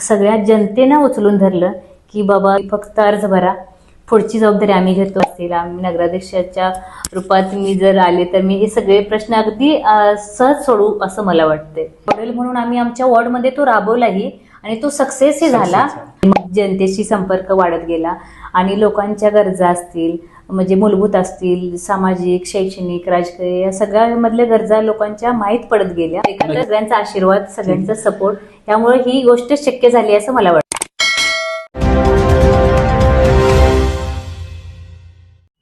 सगळ्या जनतेनं उचलून धरलं की बाबा फक्त अर्ज भरा. पुढची जबाबदारी आम्ही घेतो असेल आम्ही नगराध्यक्षाच्या रूपात मी जर आले तर मी हे सगळे प्रश्न अगदी सहज सोडू असं मला वाटते मॉडेल म्हणून आम्ही आमच्या वॉर्डमध्ये तो राबवलाही आणि तो सक्सेसही झाला. जनतेशी संपर्क वाढत गेला आणि लोकांच्या गरजा असतील म्हणजे मूलभूत असतील सामाजिक शैक्षणिक राजकीय या सगळ्या मधल्या गरजा लोकांच्या माहीत पडत गेल्या. एकंदर सगळ्यांचा आशीर्वाद सगळ्यांचा सपोर्ट त्यामुळे ही गोष्ट शक्य झाली असं मला वाटतं.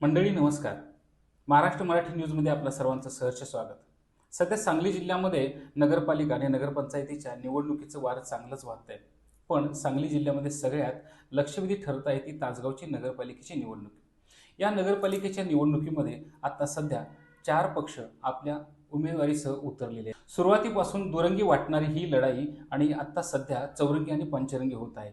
मंडळी नमस्कार. महाराष्ट्र मराठी न्यूजमध्ये आपलं सर्वांचं सहर्ष स्वागत. सध्या सांगली जिल्ह्यामध्ये नगरपालिका आणि नगरपंचायतीच्या निवडणुकीचं वार चांगलंच वाहत आहे पण सांगली जिल्ह्यामध्ये सगळ्यात लक्षवेधी ठरत आहे ती तासगावची नगरपालिकेची निवडणूक. या नगरपालिकेच्या निवडणुकीमध्ये आता सध्या चार पक्ष आपल्या उमेदवारीसह उतरलेले सुरुवातीपासून दुरंगी वाटणारी ही लढाई आणि आत्ता सध्या चौरंगी आणि पंचरंगी होत आहे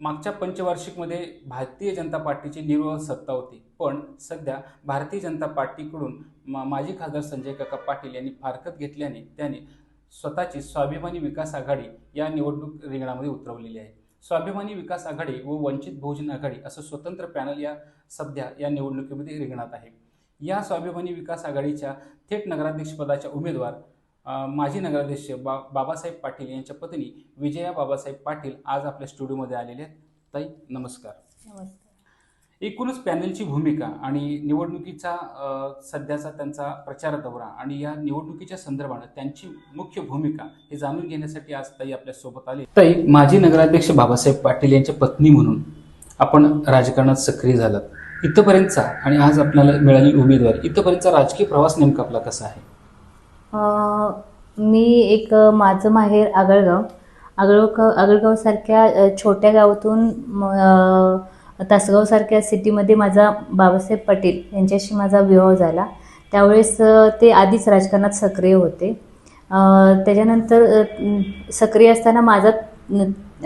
मागच्या पंचवार्षिकमध्ये भारतीय जनता पार्टीची निर्वाह सत्ता होती पण सध्या भारतीय जनता पार्टीकडून मा माजी खासदार संजय काका पाटील यांनी फारकत घेतल्याने त्याने स्वतःची स्वाभिमानी विकास आघाडी या निवडणूक रिंगणामध्ये उतरवलेली आहे. स्वाभिमानी विकास आघाडी व वंचित बहुजन आघाडी असं स्वतंत्र पॅनल या सध्या या निवडणुकीमध्ये रिंगणात आहे. या स्वाभिमानी विकास आघाडीच्या थेट नगराध्यक्षपदाच्या उमेदवार माजी नगराध्यक्ष बा बाबासाहेब पाटील यांच्या पत्नी विजया बाबासाहेब पाटील आज आपल्या स्टुडिओमध्ये आलेले आहेत. ताई नमस्कार. एकूणच पॅनलची भूमिका आणि निवडणुकीचा सध्याचा त्यांचा प्रचार दौरा आणि या निवडणुकीच्या संदर्भानं त्यांची मुख्य भूमिका हे जाणून घेण्यासाठी आज ताई आपल्यासोबत आले. ताई माजी नगराध्यक्ष बाबासाहेब पाटील यांच्या पत्नी म्हणून आपण राजकारणात सक्रिय झालात. इथपर्यंतचा आणि आज आपल्याला मिळालेली उमेदवारी. इथपर्यंतचा राजकीय प्रवास नेमका आपला कसा आहे? मी एक माझं माहेर आगळगाव. आगळगाव आगळगावसारख्या छोट्या गावातून तासगावसारख्या सिटीमध्ये माझा बाबासाहेब पाटील यांच्याशी माझा विवाह झाला. त्यावेळेस ते आधीच राजकारणात सक्रिय होते. त्याच्यानंतर सक्रिय असताना माझा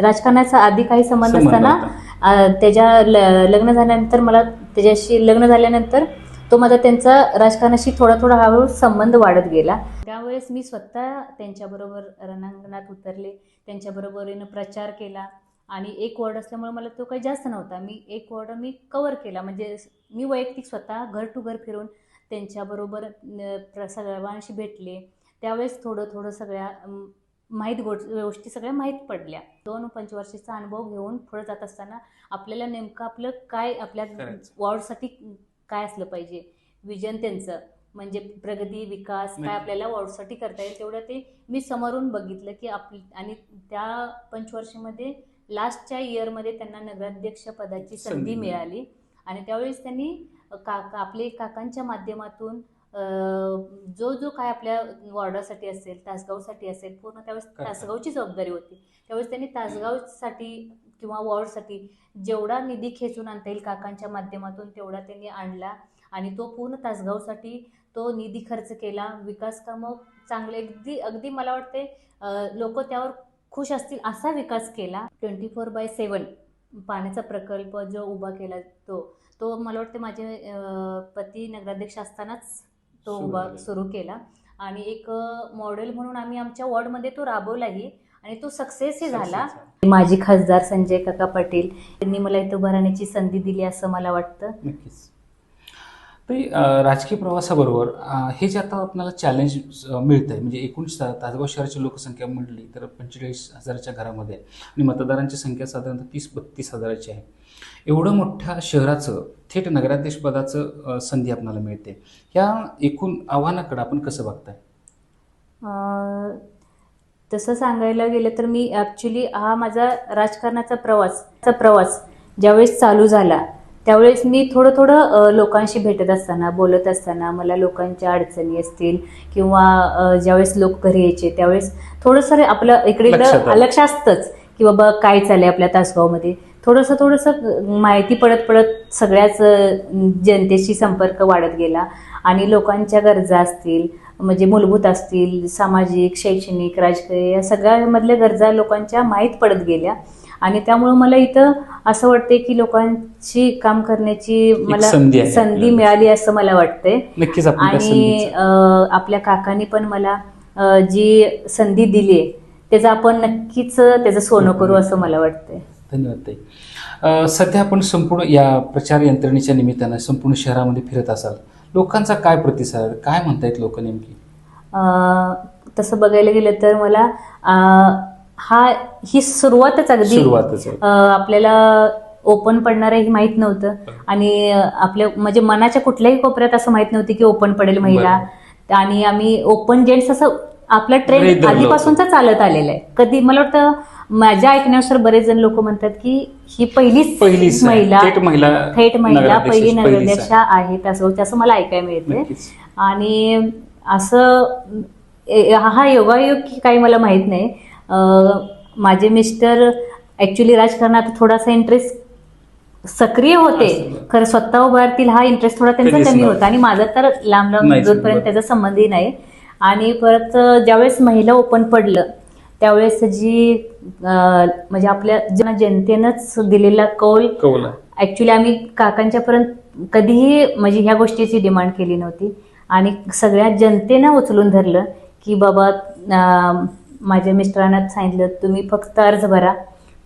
राजकारणाचा आधी काही संबंध असताना त्याच्या ल- लग्न झाल्यानंतर मला त्याच्याशी लग्न झाल्यानंतर तो माझा त्यांचा राजकारणाशी थोडा थोडा हळूहळू संबंध वाढत गेला. त्यावेळेस मी स्वतः त्यांच्याबरोबर रणांगणात उतरले. त्यांच्याबरोबरीनं प्रचार केला. आणि एक वॉर्ड असल्यामुळे मला तो काही जास्त नव्हता. मी एक वॉर्ड मी कवर केला. म्हणजे मी वैयक्तिक स्वतः घर टू घर फिरून त्यांच्याबरोबर सर्वांशी भेटले. त्यावेळेस थोडं थोडं सगळ्या माहीत गोट गोष्टी सगळ्या माहीत पडल्या. दोन पंचवर्षीचा अनुभव घेऊन पुढे जात असताना आपल्याला नेमकं आपलं काय आपल्या. वॉर्डसाठी काय असलं पाहिजे? विजन त्यांचं. म्हणजे प्रगती विकास काय. आपल्याला वॉर्डसाठी करता येईल तेवढं ते मी समोरून बघितलं की आप आणि त्या पंचवर्षीमध्ये लास्टच्या इयरमध्ये त्यांना नगराध्यक्ष पदाची संधी मिळाली. आणि त्यावेळेस त्यांनी काका आपले काकांच्या माध्यमातून जो जो काय आपल्या वॉर्डासाठी असेल तासगावसाठी असेल पूर्ण त्यावेळेस. तासगावची जबाबदारी होती त्यावेळेस त्यांनी तासगावसाठी किंवा वॉर्डसाठी जेवढा निधी खेचून आणता येईल काकांच्या माध्यमातून तेवढा त्यांनी आणला आणि तो पूर्ण तासगावसाठी तो निधी खर्च केला विकास कामं चांगले अगदी अगदी मला वाटते लोक त्यावर खुश असतील असा विकास केला. ट्वेंटी फोर बाय सेवन पाण्याचा प्रकल्प जो उभा केला तो तो मला वाटते माझे पती नगराध्यक्ष असतानाच तो उभा. सुरू केला. आणि एक मॉडेल म्हणून आम्ही आमच्या वॉर्डमध्ये तो राबवलाही आणि तो सक्सेसही झाला. माजी खासदार संजय काका पाटील यांनी मला इथं उभं राहण्याची संधी दिली असं मला वाटतं. राजकीय प्रवासाबरोबर हे जे आता आपल्याला चॅलेंज मिळत आहे म्हणजे एकूण तासगाव शहराची लोकसंख्या म्हटली तर पंचेचाळीस हजाराच्या घरामध्ये आहे. आणि मतदारांची संख्या साधारणतः तीस बत्तीस हजाराची आहे. एवढं मोठ्या शहराचं थेट नगराध्यक्षपदाचं संधी आपल्याला मिळते. ह्या एकूण आव्हानाकडे आपण कसं बघताय? तसं सांगायला गेलं तर मी ॲक्च्युली हा माझा राजकारणाचा प्रवास प्रवास ज्यावेळेस चालू झाला त्यावेळेस मी थोडं थोडं लोकांशी भेटत असताना बोलत असताना मला लोकांच्या अडचणी असतील किंवा ज्यावेळेस लोक घरी यायचे त्यावेळेस थोडंसं आपलं इकडे. लक्ष असतंच की बाबा काय चाललंय आपल्या तासगावमध्ये थोडंसं थोडंसं माहिती पडत पडत सगळ्याच जनतेशी संपर्क वाढत गेला आणि लोकांच्या गरजा असतील म्हणजे मूलभूत असतील सामाजिक शैक्षणिक राजकीय या सगळ्यामधल्या गरजा लोकांच्या माहीत पडत गेल्या आणि त्यामुळं मला इथं असं वाटते की लोकांशी काम करण्याची मला संधी. मिळाली असं मला वाटतंय. आणि आपल्या काकांनी पण मला जी संधी दिली आहे त्याचं आपण नक्कीच त्याचं सोनं करू असं मला वाटतंय. धन्यवाद सध्या आपण संपूर्ण या प्रचार यंत्रणेच्या निमित्तानं संपूर्ण शहरामध्ये फिरत असाल. लोकांचा काय प्रतिसाद? काय म्हणतायत लोक नेमकी? तसं बघायला गेलं तर मला हा ही सुरुवातच अगदी सुरुवातच आहे अं, आपल्याला ओपन पडणार आहे हे माहीत नव्हतं आणि अं, आपल्या म्हणजे मनाच्या कुठल्याही कोपऱ्यात असं माहीत नव्हतं की ओपन पडेल महिला आणि आम्ही ओपन जेंट्स असं आपला ट्रेंड रेदरलो. आधीपासूनचा चालत आलेला आहे कधी मला वाटतं माझ्या ऐकण्यानुसार बरेच जण लोक म्हणतात की ही पहिलीच पहिलीच आहे. महिला थेट महिला थेट महिला नगराध्यक्ष पहिली पहिलीच आहे. नगराध्यक्ष तसं असं मला ऐकायला मिळते नक्कीच. आणि असं ए- हा योगायोग की काही मला माहीत नाही माझे मिस्टर ऍक्च्युली राजकारणात थोडासा इंटरेस्ट सक्रिय होते. खरं स्वतः उभारतील हा इंटरेस्ट थोडा त्यांचा कमी. होता आणि माझा तर लांब लांब दूरपर्यंत. त्याचा संबंधही नाही आणि परत ज्यावेळेस महिला ओपन पडलं त्यावेळेस जी म्हणजे आपल्या ज्या जनतेनंच दिलेला कौल. ऍक्च्युली आम्ही काकांच्या पर्यंत कधीही म्हणजे ह्या गोष्टीची डिमांड केली नव्हती आणि सगळ्या जनतेनं उचलून धरलं की बाबा माझ्या मिस्टरांना सांगितलं तुम्ही फक्त अर्ज भरा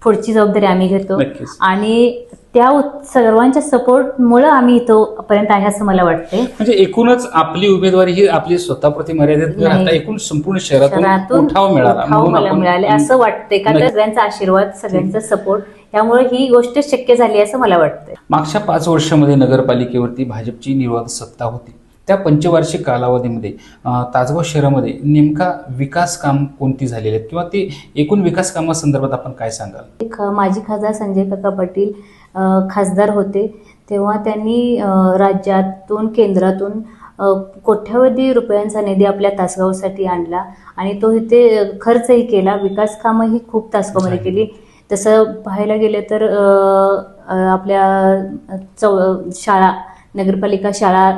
पुढची जबाबदारी आम्ही घेतो. आणि त्या सर्वांच्या सपोर्टमुळं आम्ही इथं पर्यंत आहे असं मला वाटतंय. म्हणजे एकूणच आपली उमेदवारी ही आपली स्वतःप्रती मर्यादित. एकूण संपूर्ण शहरातून मिळाला. मिळाले. असं वाटतंय. का तर नक्की. सगळ्यांचा आशीर्वाद सगळ्यांचा सपोर्ट त्यामुळे ही गोष्ट शक्य झाली असं मला वाटतंय. मागच्या पाच वर्षामध्ये नगरपालिकेवरती भाजपची निर्वाध सत्ता होती. त्या पंचवार्षिक कालावधीमध्ये तासगाव शहरामध्ये नेमका विकास काम कोणती झालेली आहेत? किंवा ते एकूण विकास कामासंदर्भात आपण काय सांगाल? ख- माजी खासदार संजय काका पाटील खासदार होते. तेव्हा त्यांनी राज्यातून केंद्रातून कोट्यावधी रुपयांचा निधी आपल्या तासगावसाठी आणला आणि तो इथे खर्चही केला. विकास कामंही खूप तासगावमध्ये. केली. तसं पाहायला गेलं तर आपल्या चौ शाळा नगरपालिका शाळा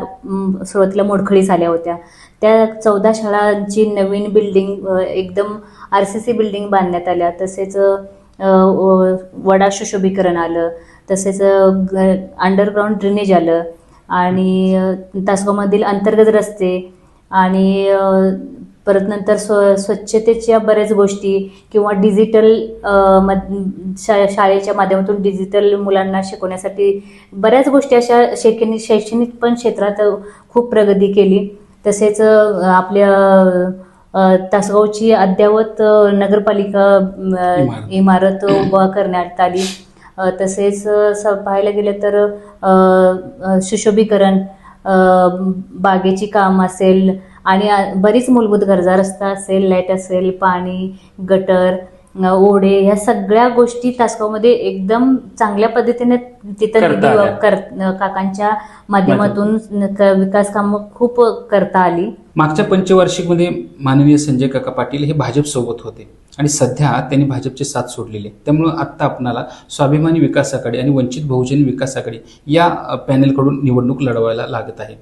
सुरुवातीला मोडखळीस आल्या होत्या. त्या चौदा शाळांची नवीन बिल्डिंग एकदम आर सी सी बिल्डिंग बांधण्यात आल्या. तसेच वडा सुशोभीकरण आलं. तसेच अंडरग्राऊंड ड्रेनेज आलं. आणि तासगावमधील अंतर्गत रस्ते आणि परत नंतर स्व स्वच्छतेच्या बऱ्याच गोष्टी किंवा डिजिटल मध- शा शाळेच्या माध्यमातून डिजिटल मुलांना शिकवण्यासाठी बऱ्याच गोष्टी अशा शैक्षणिक शैक्षणिक पण क्षेत्रात खूप प्रगती केली तसेच आपल्या तासगावची अद्ययावत अ, नगरपालिका इमारत. उभा करण्यात आली तसेच स- पाहायला गेलं तर सुशोभीकरण बागेची काम असेल आणि बरीच मूलभूत गरजा रस्ता असेल लाइट असेल पाणी गटर ओढे ह्या सगळ्या गोष्टी तासगावमध्ये एकदम चांगल्या पद्धतीने तिथं निधी काकांच्या माध्यमातून विकास कामं खूप करता आली. मागच्या पंचवार्षिकमध्ये माननीय संजय काका पाटील हे भाजप सोबत होते आणि सध्या त्यांनी भाजपची साथ सोडलेली. त्यामुळं आत्ता आपणाला स्वाभिमानी विकास आघाडी आणि वंचित बहुजन विकास आघाडी या पॅनेलकडून निवडणूक लढवायला लागत आहे.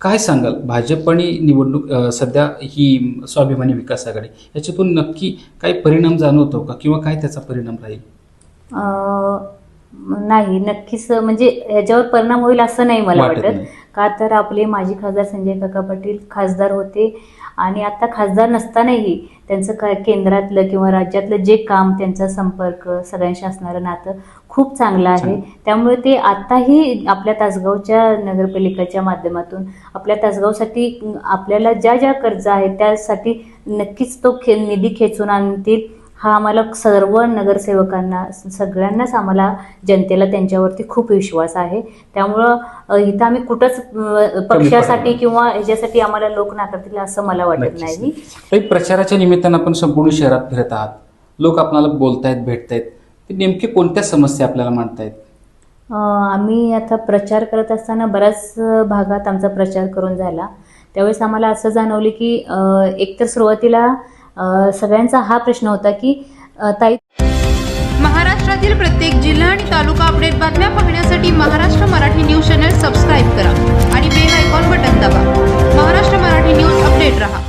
काय सांगाल? भाजप आणि निवडणूक सध्या ही स्वाभिमानी विकास आघाडी याच्यातून नक्की काही परिणाम जाणवतो का किंवा काय त्याचा परिणाम राहील? नाही नक्कीच म्हणजे ह्याच्यावर परिणाम होईल असं नाही मला वाटत. का तर आपले माजी खासदार संजय काका पाटील खासदार होते. आणि आता खासदार नसतानाही त्यांचं का केंद्रातलं किंवा राज्यातलं जे काम त्यांचा संपर्क सगळ्यांशी असणारं नातं खूप चांगलं आहे. त्यामुळे ते आताही आपल्या तासगावच्या नगरपालिकेच्या माध्यमातून आपल्या तासगावसाठी आपल्याला ज्या ज्या कर्ज आहेत त्यासाठी नक्कीच तो खे निधी खेचून आणतील. हा आम्हाला सर्व नगरसेवकांना सगळ्यांनाच आम्हाला जनतेला त्यांच्यावरती खूप विश्वास आहे. त्यामुळं इथं आम्ही कुठंच पक्षासाठी. किंवा ह्याच्यासाठी आम्हाला लोक नाकारतील असं मला वाटत. नाही. काही प्रचाराच्या निमित्तानं आपण संपूर्ण शहरात फिरत आहात. लोक आपल्याला बोलतायत भेटतायत. ते नेमके कोणत्या समस्या आपल्याला मांडतायत? आम्ही आता प्रचार करत असताना बऱ्याच भागात आमचा प्रचार करून झाला. त्यावेळेस आम्हाला असं जाणवले की एकतर सुरुवातीला सगळ्यांचा हा प्रश्न होता की ताई महाराष्ट्रातील प्रत्येक जिल्हा आणि तालुका अपडेट बातम्या पाहण्यासाठी Maharashtra Marathi news channel subscribe करा आणि बेल आयकॉन बटन दाबा. महाराष्ट्र मराठी न्यूज अपडेट रहा.